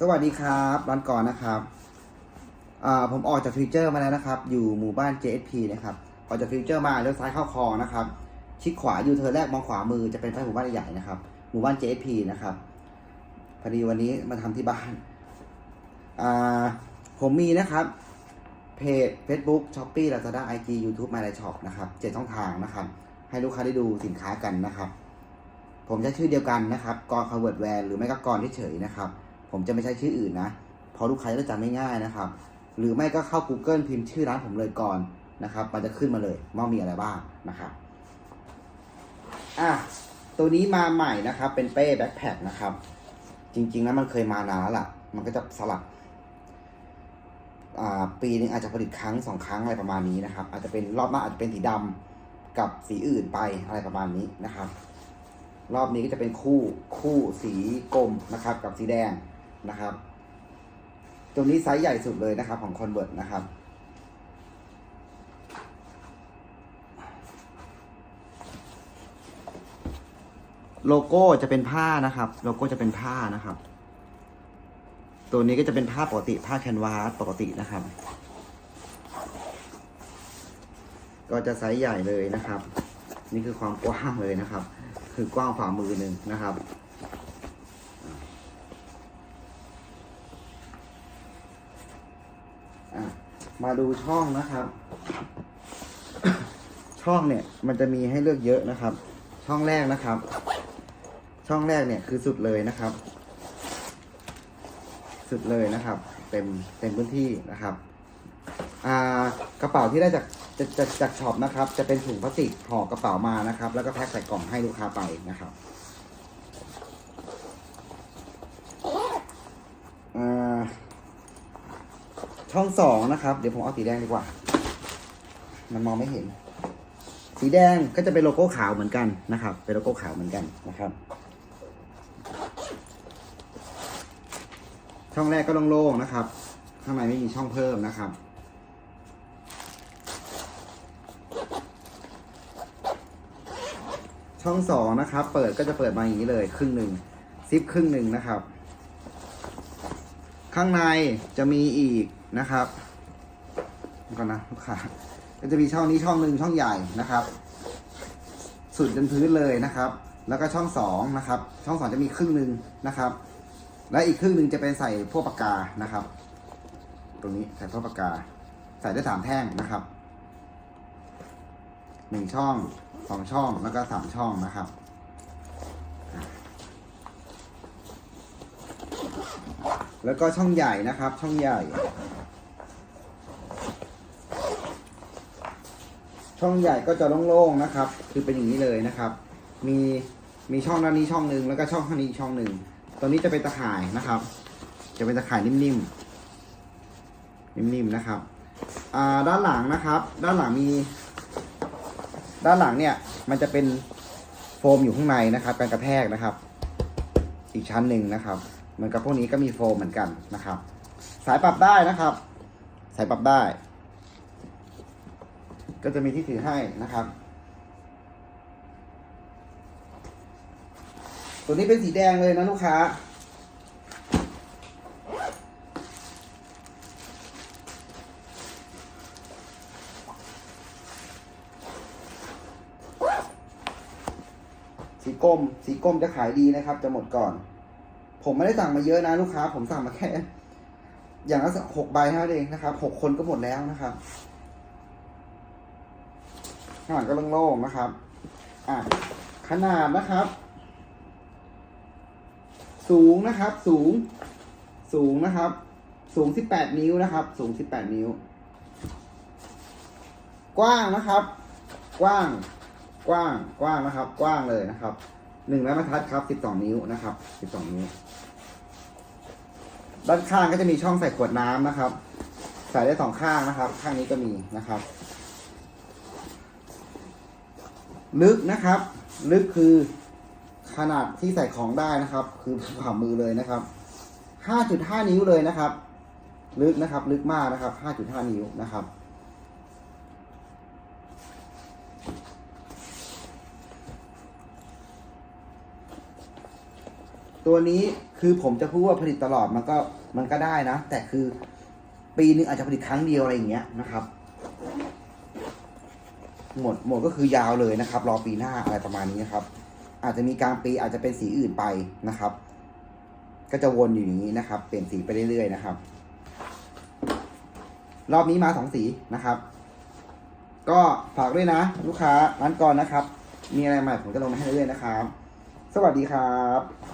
สวัสดีครับร้านก่อนนะครับผมออกจากฟิวเจอร์มาแล้วนะครับ อยู่หมู่บ้าน JSP นะครับ ออกจากฟิวเจอร์มาเลี้ยวซ้ายเข้าคลองนะครับ ชิดขวาอยู่เธอแรกมองขวามือจะเป็นไฟหมู่บ้านใหญ่นะครับ หมู่บ้าน JSP นะครับ พอดีวันนี้มาทำที่บ้าน ผมมีนะครับ เพจ Facebook Shopee Lazada IG YouTube My Life Shop นะครับเจ็ดช่องทางนะครับ ให้ลูกค้าได้ดูสินค้ากันนะครับ ผมใช้ชื่อเดียวกันนะครับกรคาเวิร์ดแวร์หรือไม่ก็กรเฉยๆนะครับ ผมจะไม่ใช้ชื่ออื่นนะเพราะลูกค้าจะจำไม่ง่ายนะครับ หรือไม่ก็เข้า Google พิมพ์ชื่อร้านผมเลยก่อนนะครับ มันจะขึ้นมาเลยว่ามีอะไรบ้างนะครับอะตัวนี้มาใหม่นะครับ เป็นเป้แบ็คแพคนะครับ จริงๆแล้วมันเคยมานานแล้วล่ะ มันก็จะสลับอ่าปีนึงอาจจะผลิตครั้งสองครั้งอะไรประมาณนี้นะครับ อาจจะเป็นรอบหน้าอาจจะเป็นสีดำกับสีอื่นไปอะไรประมาณนี้นะครับ รอบนี้ก็จะเป็นคู่คู่สีกลมนะครับ กับสีแดง นะครับตัวนี้ไซส์ใหญ่สุดเลยนะครับ ของ Convert นะครับ โลโก้จะเป็นผ้านะครับ โลโก้จะเป็นผ้านะครับ ตัวนี้ก็จะเป็นผ้าปกติผ้าแคนวาสปกตินะครับ ก็จะไซส์ใหญ่เลยนะครับ นี่คือความกว้างเลยนะครับ คือกว้างฝ่ามือหนึ่งนะครับอะ มาดูช่องนะครับ ช่องเนี่ยมันจะมีให้เลือกเยอะนะครับ ช่องแรกนะครับ ช่องแรกเนี่ยคือสุดเลยนะครับ สุดเลยนะครับ เต็มเต็มพื้นที่นะครับอ่ากระเป๋าที่ได้จากจากจากจากช็อปนะครับ จะเป็นถุงพลาสติกห่อกระเป๋ามานะครับ แล้วก็แพ็คใส่กล่องให้ลูกค้าไปนะครับอ่า ช่องสองนะครับ เดี๋ยวผมเอาสีแดงดีกว่า มันมองไม่เห็น สีแดงก็จะเป็นโลโก้ขาวเหมือนกันนะครับ เป็นโลโก้ขาวเหมือนกันนะครับ ช่องแรกก็โล่งๆนะครับ ข้างในไม่มีช่องเพิ่มนะครับช่องสองนะครับ เปิดก็จะเปิดมาอย่างนี้เลย ครึ่งหนึ่งซิปครึ่งหนึ่งนะครับ ข้างในจะมีอีกนะครับก่อนนะลูกค้าก็จะมีช่องนี้ช่องหนึ่งช่องใหญ่นะครับ สุดจนพื้นเลยนะครับ แล้วก็ช่องสองนะครับ ช่องสองจะมีครึ่งหนึ่งนะครับ และอีกครึ่งหนึ่งจะเป็นใส่พวกปากกานะครับ ตรงนี้ใส่พวกปากกา ใส่ได้สามแท่งนะครับหนึ่งช่องสองช่องแล้วก็สามช่องนะครับ แล้วก็ช่องใหญ่นะครับ ช่องใหญ่ ช่องใหญ่ก็จะโล่งๆนะครับ คือเป็นอย่างนี้เลยนะครับ มีมีช่องด้านนี้ช่องหนึ่งแล้วก็ช่องข้างนี้ช่องหนึ่งตัวนี้จะเป็นตะข่ายนะครับ จะเป็นตะข่ายนิ่มๆนิ่มๆนะครับอ่าด้านหลังนะครับ ด้านหลังมี ด้านหลังเนี่ยมันจะเป็นโฟมอยู่ข้างในนะครับการกระแทกนะครับ อีกชั้นหนึ่งนะครับ เหมือนกับพวกนี้ก็มีโฟมเหมือนกันนะครับ สายปรับได้นะครับ สายปรับได้ ก็จะมีที่ถือให้นะครับ ตัวนี้เป็นสีแดงเลยนะลูกค้าสีกรมสีกรมจะขายดีนะครับ จะหมดก่อน ผมไม่ได้สั่งมาเยอะนะลูกค้า ผมสั่งมาแค่ อย่างละหกใบเท่านั้นเองนะครับหกคนก็หมดแล้วนะครับข้างหลังก็โล่งๆนะครับ อะขนาดนะครับ สูงนะครับ สูง สูงนะครับ สูง18นิ้วนะครับ สูง18นิ้ว กว้างนะครับ กว้าง กว้าง กว้างนะครับ กว้างเลยนะครับ หนึ่งไม้บรรทัดครับ12นิ้วนะครับ12นิ้ว ด้านข้างก็จะมีช่องใส่ขวดน้ำนะครับ ใส่ได้สองข้างนะครับ ข้างนี้ก็มีนะครับ ลึกนะครับ ลึกคือขนาดที่ใส่ของได้นะครับ คือฝ่ามือเลยนะครับ5.5นิ้วเลยนะครับ ลึกนะครับ ลึกมากนะครับ5.5นิ้วนะครับ ตัวนี้คือผมจะพูดว่าผลิตตลอดมันก็มันก็ได้นะ แต่คือปีนึงอาจจะผลิตครั้งเดียวอะไรอย่างเงี้ยนะครับหมดหมดก็คือยาวเลยนะครับ รอปีหน้าอะไรประมาณนี้นครับ อาจจะมีกลางปีอาจจะเป็นสีอื่นไปนะครับ ก็จะวนอยู่อย่างนี้นะครับ เปลี่ยนสีไปเรื่อยๆนะครับ รอบนี้มาสองสีนะครับ ก็ฝากด้วยนะ ลูกค้าร้านก่อนนะครับ มีอะไรใหม่ผมจะลงมาให้เรื่อยๆนะครับ สวัสดีครับ